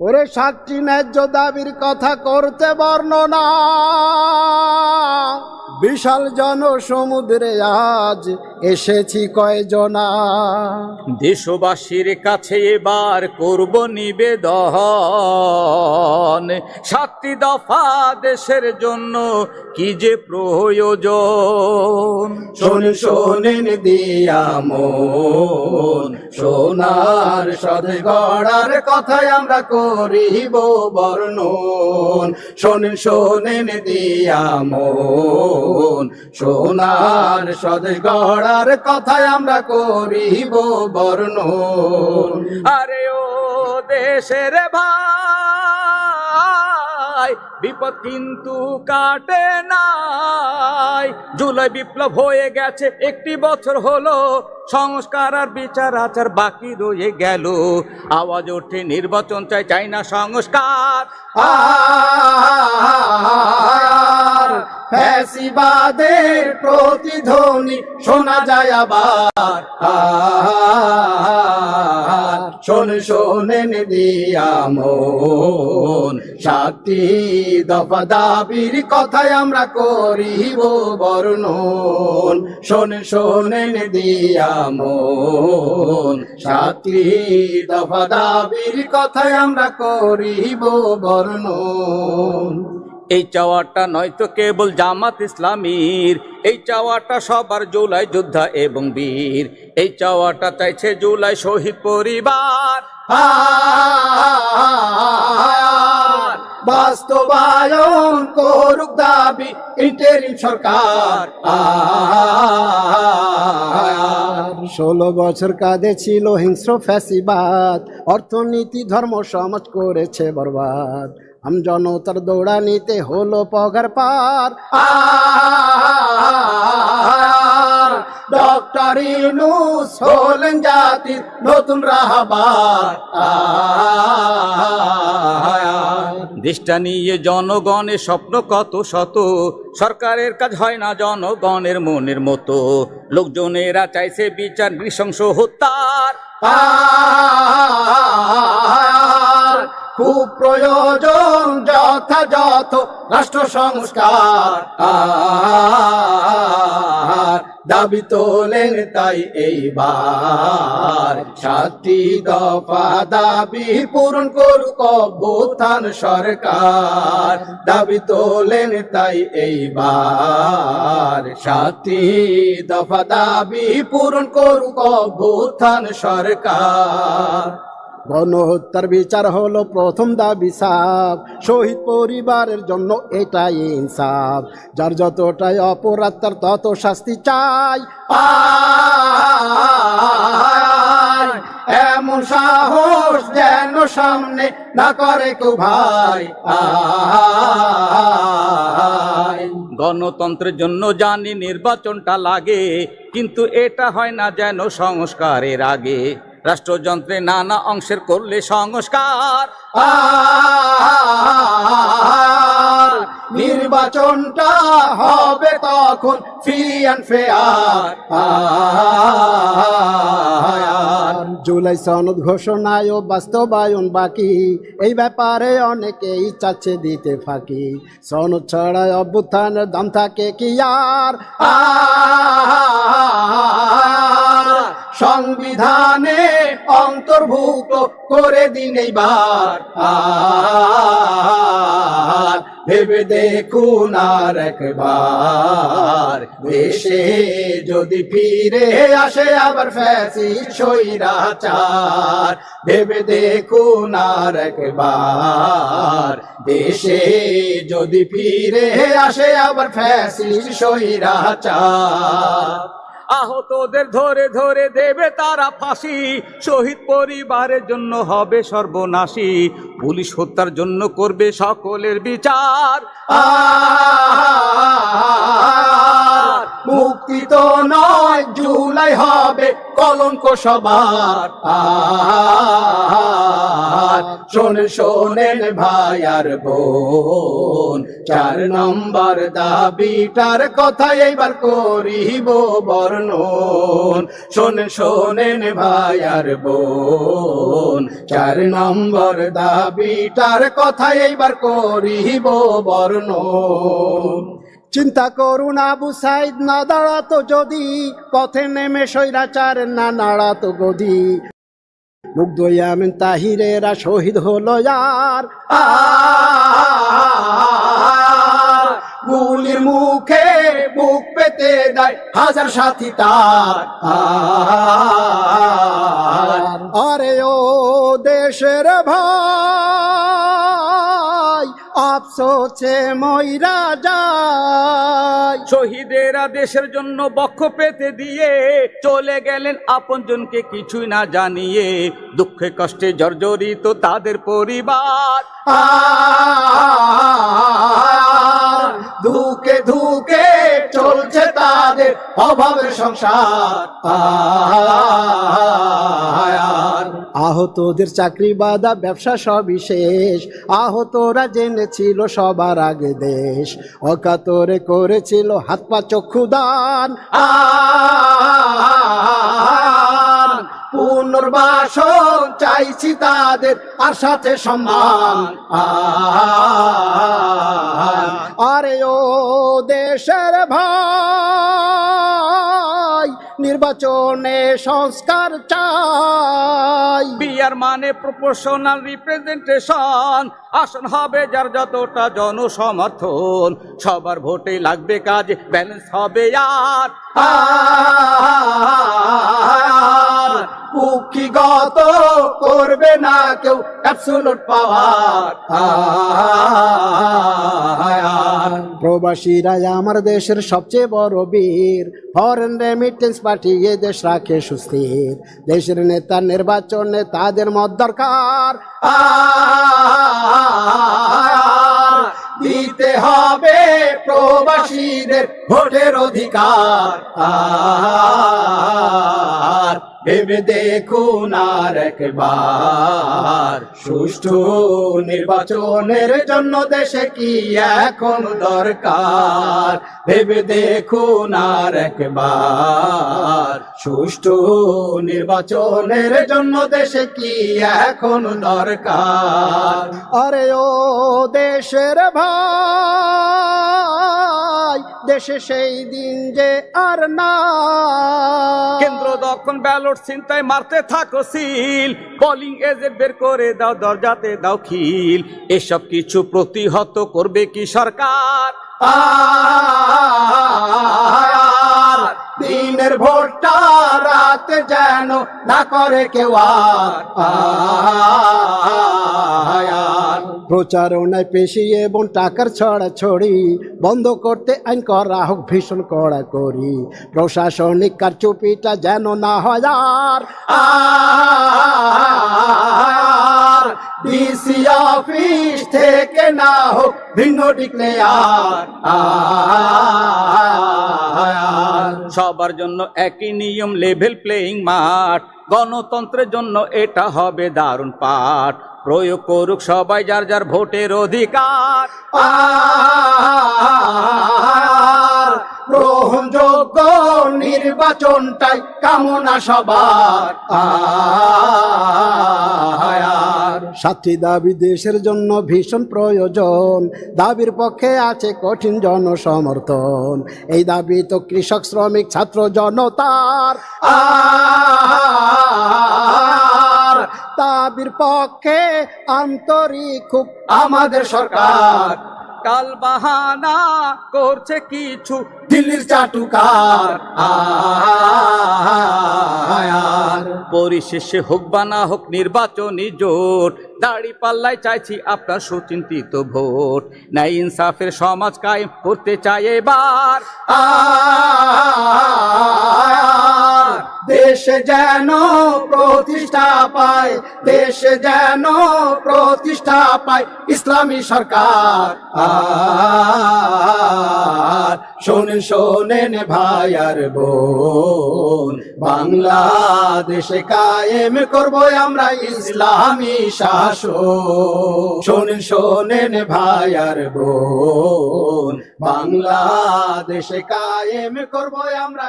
ওরে সাক্ষী ন্যায্য দাবির কথা করতে বর্ণনা বিশাল জনসমুদ্রে আজ এসেছি কয়জনা। দেশবাসীর কাছে এবার করব নিবেদন। সাতটি দফা দেশের জন্য কি যে প্রয়োজন? শোন শোনেন দিয়া মন সোনার সদে গড়ার কথাই আমরা করিব বর্ণন। শোন শোনেন দিয়া মন। সোনার সদে গড়ার কথাই আমরা করিব বর্ণন। আরে ও দেশের ভাই বিপদ কিন্তু কাটে নাই জুলাই বিপ্লব হয়ে গেছে একটি বছর হলো সংস্কার আর বিচার আচার বাকি রয়ে গেল আওয়াজ ওঠে নির্বাচন চাই চাই না সংস্কার ফ্যাসিবাদের প্রতিধ্বনি শোনা যায় আবার। শোন শোনেন দিয়া মন। সাতটি দফা দাবির কথাই আমরা করিব বর্ণন। শোন শোনেন দিয়া মন। সাতটি দফা দাবির কথাই আমরা করিব বর্ণন। এই চাওয়াটা নয়তো কেবল জামাত ইসলামীর। এই চাওয়াটা সবার জুলাই যোদ্ধা এবং বীর। এই চাওয়াটা চাইছে জুলাই শহীদ পরিবার। বাস্তবায়ন করুক দাবি ইন্টারিম সরকার। ষোলো বছর কাঁধে ছিল হিংস্র ফ্যাসিবাদ। অর্থনীতি, ধর্ম, সমাজ করেছে বরবাদ। আম জনতার দৌড়ানিতে হলো পগার পার ডক্টর ইনুস হলেন জাতির নতুন রাহবার দেশটা নিয়ে জনগণের স্বপ্ন কত শত সরকারের কাজ হয় না জনগণের মনের মতো লোকজনেরা চাইছে বিচার নৃশংস হত্যার প্রয়োজন যথাযথ রাষ্ট্র সংস্কার দাবি তোলেন তাই এইবার। সাতটি দফা দাবি পূরণ করুক অভ্যুত্থান সরকার। দাবি তোলেন তাই এইবার। সাতটি দফা দাবি পূরণ করুক অভ্যুত্থান সরকার। গণহত্যার বিচার হলো প্রথম দাবি সাপ শহীদ পরিবারের জন্য এটাই ইনসাফ। যার যতটাই অপরাধ, তার তত শাস্তি চাই। এমন সাহস যেন সামনে না করে কেউ ভাই। গণতন্ত্রের জন্য জানি নির্বাচনটা লাগে, কিন্তু এটা হয় না যেন সংস্কারের আগে। রাষ্ট্রযন্ত্রে নানা অংশের করলে সংস্কার। নির্বাচনটা হবে তখন ফ্রি অ্যান্ড ফেয়ার জুলাই সনদ ঘোষণায় ও বাস্তবায়ন বাকি। এই ব্যাপারে অনেকেই চাচ্ছে দিতে ফাঁকি। সনদ ছড়ায় অভ্যুত্থানের দাম থাকে কি আর আর? সংবিধানে অন্তর্ভুক্ত করে দিন এইবার। ভেবে দেখুন আর একবার, দেশে যদি ফিরে আসে আবার ফ্যাসি সৈরাচার ভেবে দেখুন আর একবার, দেশে যদি ফিরে আসে আবার ফ্যাসি সৈরাচার আহতদের ধরে ধরে দেবে তারা ফাঁসি। শহীদ পরিবারের জন্য হবে সর্বনাশী। পুলিশ হত্যার জন্য করবে সকলের বিচার। মুক্তি তো নয়, জুলাই হবে কলঙ্ক সবার আর শোনেন ভাই আর বোন, চার নম্বর দাবিটার কথা এইবার করিব বর্ণন। শোনেন শোনেন ভাই আর বোন, চার নম্বর দাবিটার কথা এইবার করিব বর্ণন। চিন্তা করুন আবু সাইদ, না দাঁড়াতো যদি। পথে নেমে সৈরাচার না নাড়াতো গদি। মুগ্ধ ইয়ামিন তাহিরেরা শহীদ হলো আর গুলির মুখে বুক পেতে দেয় হাজার সাথী তার। আরে ও দেশের ভাই। আফসোসে ময়রা যায় শহীদেরা দেশের জন্য বক্ষ পেতে দিয়ে চলে গেলেন আপনজনকে কিছুই না জানিয়ে দুঃখে কষ্টে জর্জরিত তাদের পরিবার ধুকে ধুকে চলছে তাদের অভাবের সংসার আহতদের চাকরি বাদা ব্যবসা সবই শেষ আহতরা জেনেছিল সবার আগে দেশ অকাতরে করেছিল হাত পা চক্ষু দান আর পুনর্বাসন চাইছি তাদের আর সাথে সম্মান আরে ও দেশের ভাই নির্বাচনে সংস্কার চাই বিয়ার মানে প্রপোর্শনাল রিপ্রেজেন্টেশন আসন হবে যার যতটা জনসমর্থন সবার ভোটে লাগবে কাজ ব্যালেন্স হবে আর আর কুক্ষিগত করবে না কেউ। অ্যাবসোলুট পাওয়ার প্রবাসীরা আমার দেশের সবচেয়ে বড় বীর। ফরেন রেমিটেন্স পাঠিয়ে দেশ রাখে সুস্থির। দেশের নেতা নির্বাচনে তাদের মত দরকার। দিতে হবে প্রবাসীদের ভোটের অধিকার। ভেবে দেখুন আর একবার। সুষ্ঠু নির্বাচনের জন্য দেশে কি এখন দরকার? ভেবে দেখুন আর একবার। সুষ্ঠু নির্বাচনের জন্য দেশে কি এখন দরকার? আরে ও দেশের ভাই! দেশে সেই দিন যে আর না। কেন্দ্র তখন ব্যালট চিন্তায় মারতে থাকো সিল। পোলিং এজেন্ট বের করে দাও দরজাতে দাও খিল। এসব কিছু প্রতিহত করবে কি সরকার? দিনের ভোটটা রাতে যেন না করে কেউ আর। প্রচারণায় পেশি এবং টাকার ছড়া ছড়ি বন্ধ করতে আইন করা হোক, ভীষণ কড়া করি। প্রশাসনিক কারচুপিটা যেন না হয় আর ডিসি অফিস থেকে না হোক, ভিন্ন ডিক্লেয়ার আর সবার জন্য একই নিয়ম লেভেল প্লেইং মাঠ। গণতন্ত্রের জন্য এটা হবে দারুণ পাঠ। প্রয়োগ করুক সবাই যার যার ভোটের অধিকার। গ্রহণযোগ্য নির্বাচনটাই কামনা সবার। সাতটি দাবি দেশের জন্য ভীষণ প্রয়োজন। দাবির পক্ষে আছে কঠিন জনসমর্থন। এই দাবি তো কৃষক, শ্রমিক, ছাত্র, জনতার। আর দাবির পক্ষে আন্তরিক খুব আমাদের সরকার। কাল বাহানা করছে কিছু দিল্লির চাটুকার। পরিশেষে হোক বা না হোক নির্বাচনী জোট দাড়ি পাল্লায় চাইছি আপনার সুচিন্তিত ভোট। ন্যায় ইনসাফের সমাজ কায়েম করতে চাই এবার। দেশ যেন প্রতিষ্ঠা পায়, দেশ যেন প্রতিষ্ঠা পায়, ইসলামী সরকার। শোনেন শোনেন ভাই আর বোন, বাংলাদেশে কায়েম করব আমরা ইসলামী শাসন। শোনেন শোনেন ভাই আর বোন, বাংলাদেশে কায়েম করব আমরা